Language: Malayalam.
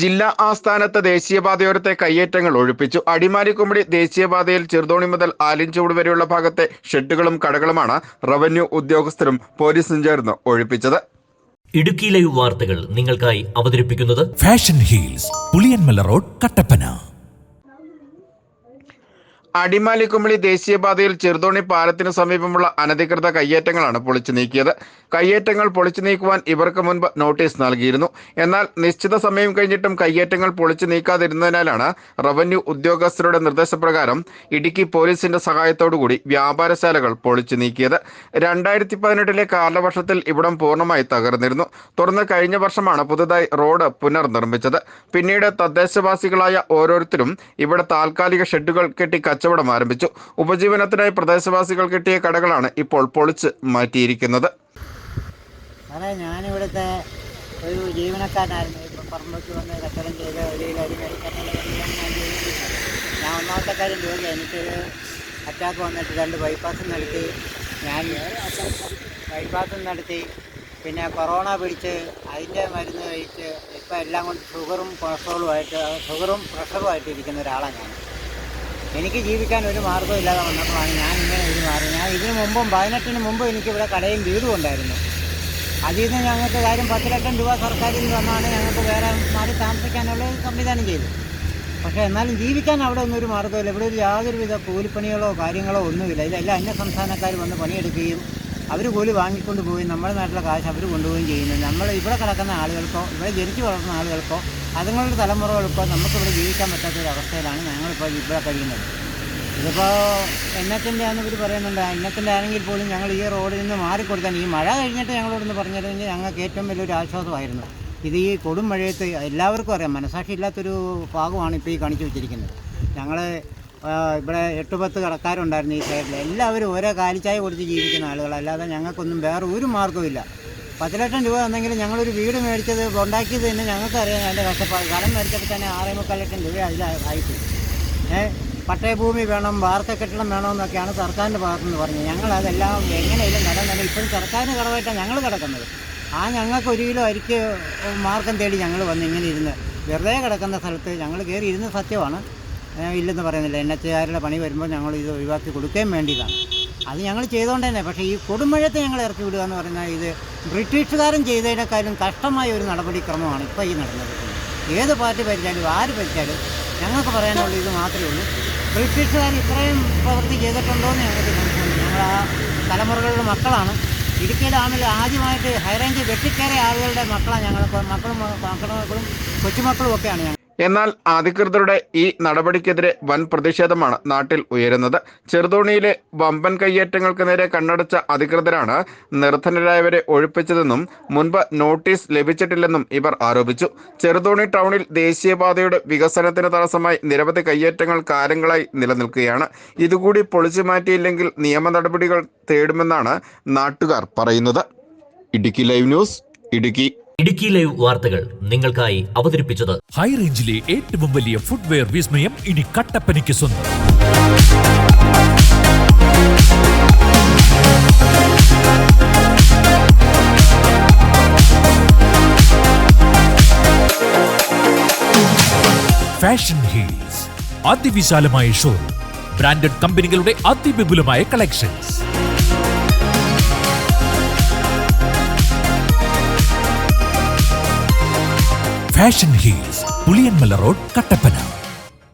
ജില്ലാ ആസ്ഥാനത്ത് ദേശീയപാതയോരത്തെ കയ്യേറ്റങ്ങൾ ഒഴിപ്പിച്ചു. അടിമാലിക്കുമ്പടി ദേശീയപാതയിൽ ചെറുതോണി മുതൽ ആലിൻചൂട് വരെയുള്ള ഭാഗത്തെ ഷെഡുകളും കടകളുമാണ് റവന്യൂ ഉദ്യോഗസ്ഥരും പോലീസും ചേർന്ന് ഒഴിപ്പിച്ചത്. ഇടുക്കി ലൈവ് വാർത്തകൾ നിങ്ങൾക്കായി അവതരിപ്പിക്കുന്നത് fashion heels Puliyanmala road Kattappana. അടിമാലിക്കുമ്പളി ദേശീയപാതയിൽ ചെറുതോണി പാലത്തിന് സമീപമുള്ള അനധികൃത കയ്യേറ്റങ്ങളാണ് പൊളിച്ചു നീക്കിയത്. കയ്യേറ്റങ്ങൾ പൊളിച്ചു നീക്കുവാൻ ഇവർക്ക് മുൻപ് നോട്ടീസ് നൽകിയിരുന്നു. എന്നാൽ നിശ്ചിത സമയം കഴിഞ്ഞിട്ടും കയ്യേറ്റങ്ങൾ പൊളിച്ചു നീക്കാതിരുന്നതിനാലാണ് റവന്യൂ ഉദ്യോഗസ്ഥരുടെ നിർദ്ദേശപ്രകാരം ഇടുക്കി പോലീസിന്റെ സഹായത്തോടുകൂടി വ്യാപാരശാലകൾ പൊളിച്ചു നീക്കിയത്. രണ്ടായിരത്തി പതിനെട്ടിലെ കാലവർഷത്തിൽ ഇവിടം പൂർണമായി തകർന്നിരുന്നു. തുടർന്ന് കഴിഞ്ഞ വർഷമാണ് പുതുതായി റോഡ് പുനർനിർമ്മിച്ചത്. പിന്നീട് തദ്ദേശവാസികളായ ഓരോരുത്തരും ഇവിടെ താൽക്കാലിക ഷെഡുകൾ കെട്ടി കച്ചവടം ആരംഭിച്ചു. ഉപജീവനത്തിനായി പ്രദേശവാസികൾ കിട്ടിയ കടകളാണ് ഇപ്പോൾ പൊളിച്ച് മാറ്റിയിരിക്കുന്നത്. സാറേ ഞാനിവിടുത്തെ ഒരു ജീവനക്കാരനായിരുന്നു. ഇപ്പം പറമ്പയ്ക്ക് വന്ന് കച്ചവടം ചെയ്ത് ഒരു അരി ഞാൻ ഒന്നാമത്തെ കാര്യം ചോദിക്കാം എനിക്കൊരു അറ്റാക്ക് വന്നിട്ട് രണ്ട് ബൈപ്പാസ് നടത്തി. ഞാൻ ബൈപ്പാസ് നടത്തി. പിന്നെ കൊറോണ പിടിച്ച് അതിന്റെ മരുന്ന് കഴിച്ച് ഇപ്പം എല്ലാം കൊണ്ട് ഷുഗറും കൊളസ്ട്രോളുമായിട്ട് ഷുഗറും പ്രഷറുമായിട്ട് ഇരിക്കുന്ന ഒരാളാണ് ഞാൻ. എനിക്ക് ജീവിക്കാൻ ഒരു മാർഗവും ഇല്ലാതെ വന്നപ്പോഴാണ് ഞാൻ ഇങ്ങനെ ഒരു മാറി ഞാൻ ഇതിനു മുമ്പും പതിനെട്ടിന് മുമ്പ് എനിക്കിവിടെ കടയും വീടും ഉണ്ടായിരുന്നു. അതിൽ നിന്ന് ഞങ്ങൾക്ക് കാര്യം പത്ത് ലക്ഷം രൂപ സർക്കാരിൽ നിന്ന് വന്നാണ് ഞങ്ങൾക്ക് വേറെ മാറി താമസിക്കാനുള്ള സംവിധാനം ചെയ്തു പക്ഷേ എന്നാലും ജീവിക്കാൻ അവിടെ ഒന്നും ഒരു മാർഗമില്ല ഇവിടെ ഒരു യാതൊരുവിധ കൂലിപ്പണികളോ കാര്യങ്ങളോ ഒന്നുമില്ല. ഇതെല്ലാം അന്യ സംസ്ഥാനക്കാർ വന്ന് പണിയെടുക്കുകയും അവർ കൂലി വാങ്ങിക്കൊണ്ട് പോയി നമ്മുടെ നാട്ടിലെ കാശ് അവർ കൊണ്ടുപോവുകയും ചെയ്യുന്നു. നമ്മൾ ഇവിടെ കിടക്കുന്ന ആളുകൾക്കോ ഇവിടെ ജനിച്ചു വളർന്ന ആളുകൾക്കോ അതുങ്ങളുടെ തലമുറകൾക്കോ നമുക്കിവിടെ ജീവിക്കാൻ പറ്റാത്ത ഒരു അവസ്ഥയിലാണ് ഞങ്ങളിപ്പോൾ ഇവിടെ കഴിയുന്നത്. ഇതിപ്പോൾ എന്നത്തിന്റെ ആണെന്ന് ഇവർ പറയുന്നുണ്ട് എന്നത്തിന്റെ ആണെങ്കിൽ പോലും ഞങ്ങൾ ഈ റോഡിൽ നിന്ന് മാറിക്കൊടുക്കാൻ ഈ മഴ കഴിഞ്ഞിട്ട് ഞങ്ങളോടൊന്ന് പറഞ്ഞിരുന്നെങ്കിൽ ഞങ്ങൾക്ക് ഏറ്റവും വലിയൊരു ആശ്വാസമായിരുന്നു. ഇത് ഈ കൊടും മഴയത്ത് എല്ലാവർക്കും അറിയാം മനസാക്ഷി ഇല്ലാത്തൊരു ഭാഗമാണ് ഇപ്പോൾ ഈ കാണിച്ചു വെച്ചിരിക്കുന്നത്. ഞങ്ങൾ ഇവിടെ എട്ട് പത്ത് കടക്കാരുണ്ടായിരുന്നു ഈ സൈഡിൽ. എല്ലാവരും ഓരോ കാലിച്ചായ കൊടുത്ത് ജീവിക്കുന്ന ആളുകൾ അല്ലാതെ ഞങ്ങൾക്കൊന്നും വേറെ ഒരു മാർഗമില്ല പത്ത് രൂപ തന്നെങ്കിലും ഞങ്ങളൊരു വീട് മേടിച്ചത് ഉണ്ടാക്കിയത് തന്നെ ഞങ്ങൾക്കറിയാം അതിന്റെ കഷ്ടപ്പാട്. കടം മേടിച്ചപ്പോൾ തന്നെ ആറേ മുക്കാൽ ലക്ഷം രൂപ ആയിപ്പോയി. ഏഹ് പട്ടയഭൂമി വേണം വാർത്ത കെട്ടിടം വേണമെന്നൊക്കെയാണ് സർക്കാരിന്റെ ഭാഗത്തുനിന്ന് പറഞ്ഞത്. ഞങ്ങൾ അതെല്ലാം എങ്ങനെയും കടം തന്നെ ഇപ്പോഴും സർക്കാരിന് കടമായിട്ടാണ് ഞങ്ങൾ കിടക്കുന്നത്. ആ ഞങ്ങൾക്ക് ഒരു കിലോ അരിക്ക് മാർക്കം തേടി ഞങ്ങൾ വന്ന് ഇങ്ങനെ ഇരുന്ന് വെറുതെ കിടക്കുന്ന സ്ഥലത്ത് ഞങ്ങൾ കയറി ഇരുന്ന് സത്യമാണ്. ഇല്ലെന്ന് പറയുന്നില്ല. എൻ എച്ച് ആരുടെ പണി വരുമ്പോൾ ഞങ്ങൾ ഇത് ഒഴിവാക്കി കൊടുക്കുകയും വേണ്ടിയതാണ്. അത് ഞങ്ങൾ ചെയ്തുകൊണ്ട് തന്നെ. പക്ഷേ ഈ കൊടുമ്പഴത്തെ ഞങ്ങൾ ഇറക്കി വിടുക എന്ന് പറഞ്ഞാൽ ഇത് ബ്രിട്ടീഷുകാരൻ ചെയ്തതിനേക്കാളും കഷ്ടമായ ഒരു നടപടിക്രമമാണ് ഇപ്പോൾ ഈ നടന്നത്. ഏത് പാർട്ടി ഭരിച്ചാലും ആര് ഭരിച്ചാലും ഞങ്ങൾക്ക് പറയാനുള്ള ഇത് മാത്രമേ ഉള്ളൂ. ബ്രിട്ടീഷുകാർ ഇത്രയും പ്രവൃത്തി ചെയ്തിട്ടുണ്ടോ എന്ന് ഞങ്ങൾക്ക് മനസ്സിലായി ഞങ്ങൾ ആ തലമുറകളുടെ മക്കളാണ്. ഇടുക്കി ഡാമിൽ ആദ്യമായിട്ട് ഹൈറേഞ്ച് വെട്ടിക്കയറിയ ആളുകളുടെ മക്കളാണ് ഞങ്ങൾ മക്കളും മക്കളും കൊച്ചുമക്കളും ഒക്കെയാണ് ഞങ്ങൾ എന്നാൽ അധികൃതരുടെ ഈ നടപടിക്കെതിരെ വൻ പ്രതിഷേധമാണ് നാട്ടിൽ ഉയരുന്നത്. ചെറുതോണിയിലെ വമ്പൻ കയ്യേറ്റങ്ങൾക്ക് നേരെ കണ്ണടച്ച അധികൃതരാണ് നിർധനരായവരെ ഒഴിപ്പിച്ചതെന്നും മുൻപ് നോട്ടീസ് ലഭിച്ചിട്ടില്ലെന്നും ഇവർ ആരോപിച്ചു. ചെറുതോണി ടൗണിൽ ദേശീയപാതയുടെ വികസനത്തിന് തടസ്സമായി നിരവധി കയ്യേറ്റങ്ങൾ കാലങ്ങളായി നിലനിൽക്കുകയാണ്. ഇതുകൂടി പൊളിച്ചു മാറ്റിയില്ലെങ്കിൽ നിയമ നടപടികൾ തേടുമെന്നാണ് നാട്ടുകാർ പറയുന്നത്. Idukki live news Idukki. Idukki live വാർത്തകൾ നിങ്ങൾക്കായി അവതരിപ്പിച്ചത്. ഹൈ റേഞ്ചിലെ ഏറ്റവും വലിയ ഫുട്വെയർ വിസ്മയം ഇനി കട്ടപ്പനയ്ക്ക് സ്വന്തം. ഫാഷൻ ഹീൽസ് അതിവിശാലമായ ഷോറൂം ബ്രാൻഡഡ് കമ്പനികളുടെ അതിവിപുലമായ collections fashion heels Puliyanmala road Kattappana.